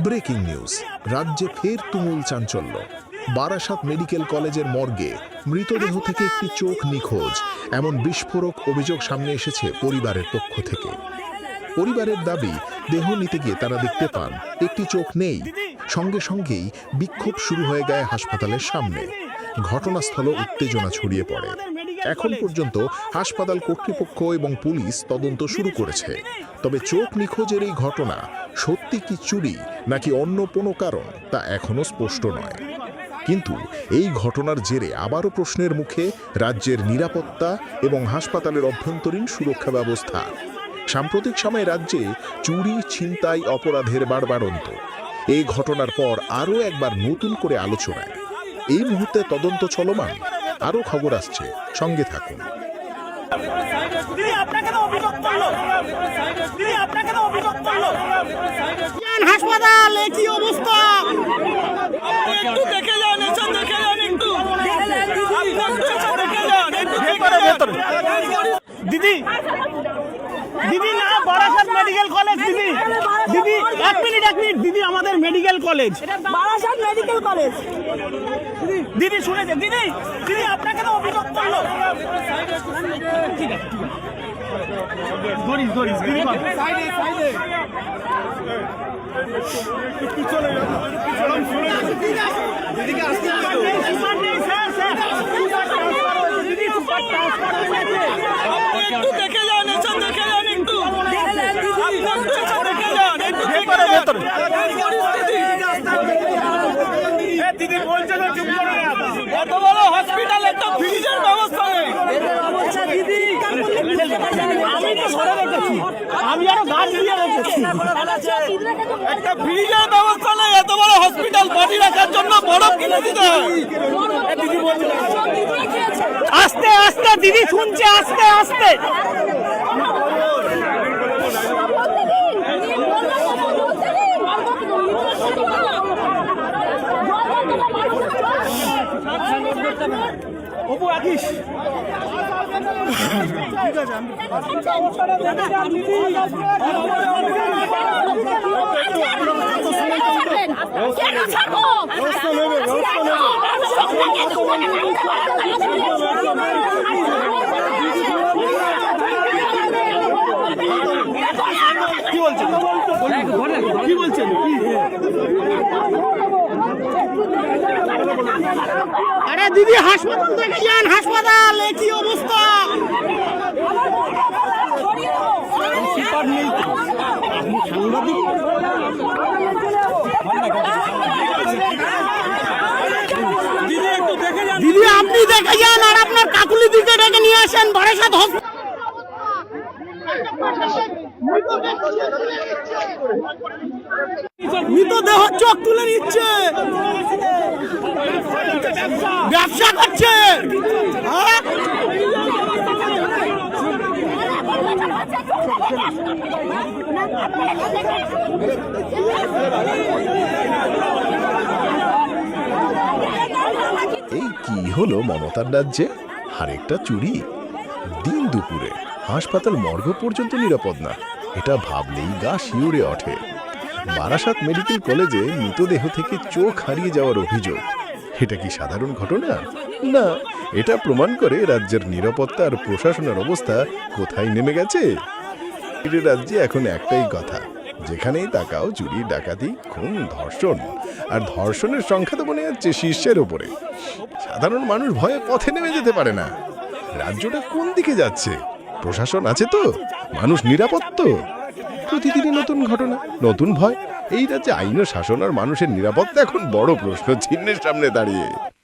Breaking news. রাজ্যে ফের তুমুল চাঞ্চল্য। বারাসাত মেডিকেল কলেজের মর্গে মৃতদেহ থেকে একটি চোখ নিখোঁজ। এমন বিস্ফোরক অভিযোগ সামনে এসেছে পরিবারের পক্ষ থেকে। পরিবারের দাবি, দেহ নিতে গিয়ে তারা দেখতে পান, একটি চোখ নেই। সঙ্গে সঙ্গেই বিক্ষোভ শুরু হয়ে যায় হাসপাতালের সামনে। ঘটনাস্থল উত্তেজনা ছড়িয়ে পড়ে। এখন পর্যন্ত হাসপাতাল কর্তৃপক্ষ এবং পুলিশ তদন্ত শুরু করেছে। তবে চোখ নিখোঁজের এই ঘটনা সত্যি কি চুরি নাকি অন্য কোনো কারণ তা এখনও স্পষ্ট নয়। কিন্তু এই ঘটনার জেরে আবারও প্রশ্নের মুখে রাজ্যের নিরাপত্তা এবং হাসপাতালের অভ্যন্তরীণ সুরক্ষা ব্যবস্থা। সাম্প্রতিক সময়ে রাজ্যে চুরি ছিনতাই অপরাধের বাড়বাড়ন্ত এই ঘটনার পর আরও একবার নতুন করে আলোচনায়। এই মুহূর্তে তদন্ত চলমান আরও খবর আসছে। সঙ্গে থাকুন। হাসপাতাল এ কি অবস্থা একটু দেখে যান এসে দেখে যান একটু আপনি একটু এসে দেখে যান একটু দেখে যান। দিদি দিদি না বারাসাত মেডিকেল কলেজ দিদি দিদি এক মিনিট দিদি আমাদের medical college Barasat medical college দিদি শুনেছে। দিদি দিদি আপনাকে তো অভিযোগ করল। ঠিক আছে ধরিস ধরিস দিদি একটু দেখে যান এসে দেখে যান একটু আপনি একটু এসে দেখে যান একটু এ দিদি বলছে তো চুপ করে এত বড় হসপিটাল একটা ফ্রিজের ব্যবস্থা নেই। আমি তো সরে রেখেছি। আমি আরও গাছ দিয়ে রেখেছি। একটা ফ্রিজের ব্যবস্থা নেই এত বড় হসপিটাল বডি রাখার জন্য বরফ কিনে দিতে হয়। দিদি বলছে আস্তে আস্তে দিদি শুনছে আস্তে আস্তে। অপু আকিস নেবে ব্যবস্থা কি বলছেন? কি বলছেন? আরে দিদি হাসপাতাল থেকে যান হাসপাতাল কি অবস্থা? সাংবাদিক? দিদি আপনি দেখে যান আর আপনার কাকুলি দিকে ডেকে নিয়ে আসেন বারাসাত চোখ তুলে নিচ্ছে। ব্যবসা করছে? এই কি হলো মমতার রাজ্যে? আরেকটা চুরি। দিন দুপুরে হাসপাতাল মর্গ পর্যন্ত নিরাপদ না। এটা ভাবলেই গা শিউরে ওঠে। বারাসাত মেডিকেল কলেজে মৃতদেহ থেকে চোখ হারিয়ে যাওয়ার অভিযোগ। এটা কি সাধারণ ঘটনা? না, এটা প্রমাণ করে রাজ্যের নিরাপত্তা আর প্রশাসনের অবস্থা কোথায় নেমে গেছে? রাজ্যে এখন একটাই কথা, যেখানেই তাকাও চুরি, ডাকাতি, খুন, ধর্ষণ, আর ধর্ষণের সংখ্যা তো মনে যাচ্ছে শীর্ষের ওপরে। সাধারণ মানুষ ভয়ে পথে নেমে যেতে পারে না। রাজ্যটা কোন দিকে যাচ্ছে? প্রশাসন আছে তো? মানুষ নিরাপদ তো? প্রতিদিনই নতুন ঘটনা। নতুন ভয়? এই রাজ্যে আইন শাসন আর মানুষের নিরাপত্তা এখন বড় প্রশ্ন, চিহ্নের সামনে দাঁড়িয়ে।